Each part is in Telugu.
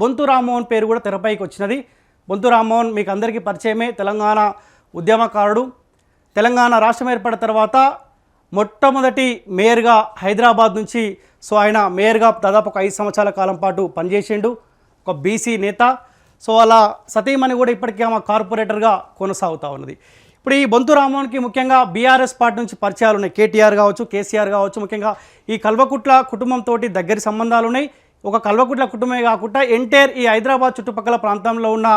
బొంతు రామ్మోహన్ పేరు కూడా తెరపైకి వచ్చినది. బొంతు రామ్మోహన్ మీకు అందరికీ పరిచయమే. తెలంగాణ ఉద్యమకారుడు. తెలంగాణ రాష్ట్రం ఏర్పడిన తర్వాత మొట్టమొదటి మేయర్గా హైదరాబాద్ నుంచి సో ఆయన మేయర్గా దాదాపు ఒక ఐదు సంవత్సరాల కాలం పాటు పనిచేసిండు. ఒక బీసీ నేత. సో అలా సతీమణి కూడా ఇప్పటికీ ఆమె కార్పొరేటర్గా కొనసాగుతూ ఉన్నది. ఇప్పుడు ఈ బొంతు రామ్మోహన్కి ముఖ్యంగా బీఆర్ఎస్ పార్టీ నుంచి పరిచయాలు ఉన్నాయి. కేటీఆర్ కావచ్చు కేసీఆర్ కావచ్చు ముఖ్యంగా ఈ కల్వకుట్ల కుటుంబంతో దగ్గరి సంబంధాలు ఉన్నాయి. ఒక కల్వకుట్ల కుటుంబమే కాకుండా ఎంటైర్ ఈ హైదరాబాద్ చుట్టుపక్కల ప్రాంతంలో ఉన్న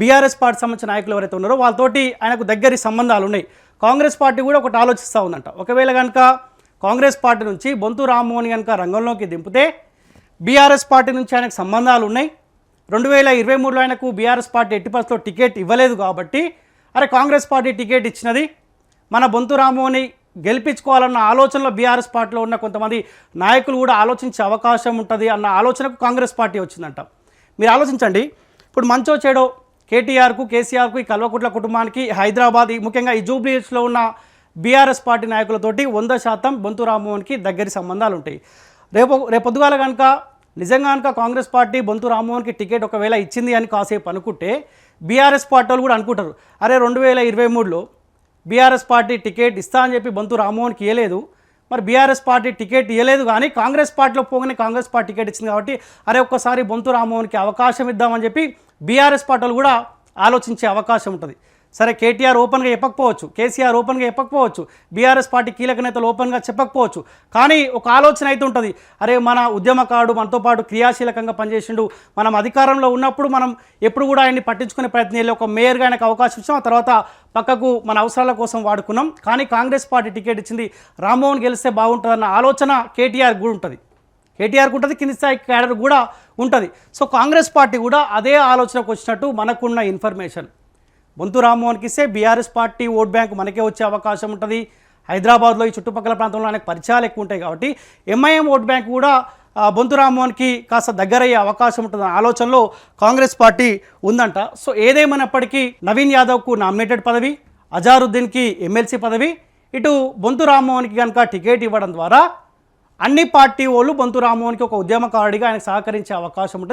బీఆర్ఎస్ పార్టీ సంబంధించిన నాయకులు ఎవరైతే ఉన్నారో వాళ్ళతోటి ఆయనకు దగ్గరి సంబంధాలు ఉన్నాయి. కాంగ్రెస్ పార్టీ కూడా ఒకటి ఆలోచిస్తూ ఉందంట. ఒకవేళ కనుక కాంగ్రెస్ పార్టీ నుంచి బొంతు రామ్మోహన్ కనుక రంగంలోకి దింపితే బీఆర్ఎస్ పార్టీ నుంచి ఆయనకు సంబంధాలు ఉన్నాయి. రెండు వేల ఇరవై మూడులో ఆయనకు బీఆర్ఎస్ పార్టీ ఎట్టి పరిస్థితుల్లో టికెట్ ఇవ్వలేదు కాబట్టి అరే కాంగ్రెస్ పార్టీ టికెట్ ఇచ్చినది మన బొంతు రామ్మోహన్ని గెలిపించుకోవాలన్న ఆలోచనలో బీఆర్ఎస్ పార్టీలో ఉన్న కొంతమంది నాయకులు కూడా ఆలోచించే అవకాశం ఉంటుంది అన్న ఆలోచనకు కాంగ్రెస్ పార్టీ వచ్చిందంట. మీరు ఆలోచించండి. ఇప్పుడు మంచో చెడో కేటీఆర్కు కేసీఆర్కు ఈ కల్వకుట్ల కుటుంబానికి హైదరాబాద్ ముఖ్యంగా ఈ జూబ్లీహిల్స్లో ఉన్న బీఆర్ఎస్ పార్టీ నాయకులతోటి వంద శాతం బొంతు రామ్మోహన్కి దగ్గరి సంబంధాలు ఉంటాయి. రేపు రేపు పొద్దుగాల కనుక నిజంగా కనుక కాంగ్రెస్ పార్టీ బొంతు రామ్మోహన్కి టికెట్ ఒకవేళ ఇచ్చింది అని కాసేపు అనుకుంటే బీఆర్ఎస్ పార్టీ వాళ్ళు కూడా అనుకుంటారు. అరే రెండు వేల ఇరవై మూడులో బీఆర్ఎస్ పార్టీ టికెట్ ఇస్తా అని చెప్పి బంతు రామ్మోహన్కి ఇవ్వలేదు మరి బీఆర్ఎస్ పార్టీ టికెట్ ఇవ్వలేదు కానీ కాంగ్రెస్ పార్టీలో పోగానే కాంగ్రెస్ పార్టీ టికెట్ ఇచ్చింది కాబట్టి అరే ఒక్కసారి బొంతు రామ్మోహన్కి అవకాశం ఇద్దామని చెప్పి బీఆర్ఎస్ పార్టీలు కూడా ఆలోచించే అవకాశం ఉంటుంది. సరే కేటీఆర్ ఓపెన్గా చెప్పకపోవచ్చు కేసీఆర్ ఓపెన్గా చెప్పకపోవచ్చు బీఆర్ఎస్ పార్టీ కీలక నేతలు ఓపెన్గా చెప్పకపోవచ్చు కానీ ఒక ఆలోచన అయితే ఉంటుంది. అరే మన ఉద్యమకారుడు మనతో పాటు క్రియాశీలకంగా పనిచేసిండు మనం అధికారంలో ఉన్నప్పుడు మనం ఎప్పుడు కూడా ఆయన్ని పట్టించుకునే ప్రయత్నం చేయాలి ఒక మేయర్గా ఆయనకు అవకాశం ఇచ్చాం ఆ తర్వాత పక్కకు మన అవసరాల కోసం వాడుకున్నాం కానీ కాంగ్రెస్ పార్టీ టికెట్ ఇచ్చింది రామ్మోహన్ గెలిస్తే బాగుంటుందన్న ఆలోచన కేటీఆర్ కూడా ఉంటుంది. కేటీఆర్కి ఉంటుంది కింది స్థాయి క్యాడర్ కూడా ఉంటుంది. సో కాంగ్రెస్ పార్టీ కూడా అదే ఆలోచనకు వచ్చినట్టు మనకున్న ఇన్ఫర్మేషన్. బొంతు రామ్మోహన్కి ఇస్తే బీఆర్ఎస్ పార్టీ ఓట్ బ్యాంక్ మనకే వచ్చే అవకాశం ఉంటుంది. హైదరాబాద్లో ఈ చుట్టుపక్కల ప్రాంతంలో ఆయనకు పరిచయాలు ఎక్కువ ఉంటాయి కాబట్టి ఎంఐఎం ఓట్ బ్యాంక్ కూడా బొంతు రామ్మోహన్కి కాస్త దగ్గరయ్యే అవకాశం ఉంటుంది ఆలోచనలో కాంగ్రెస్ పార్టీ ఉందంట. సో ఏదేమైనప్పటికీ నవీన్ యాదవ్కు నామినేటెడ్ పదవి అజారుద్దీన్కి ఎమ్మెల్సీ పదవి ఇటు బొంతు రామ్మోహన్కి కనుక టికెట్ ఇవ్వడం ద్వారా అన్ని పార్టీ వాళ్ళు బొంతు రామ్మోహన్కి ఒక ఉద్యమకారుడిగా ఆయనకు సహకరించే అవకాశం ఉంటుంది.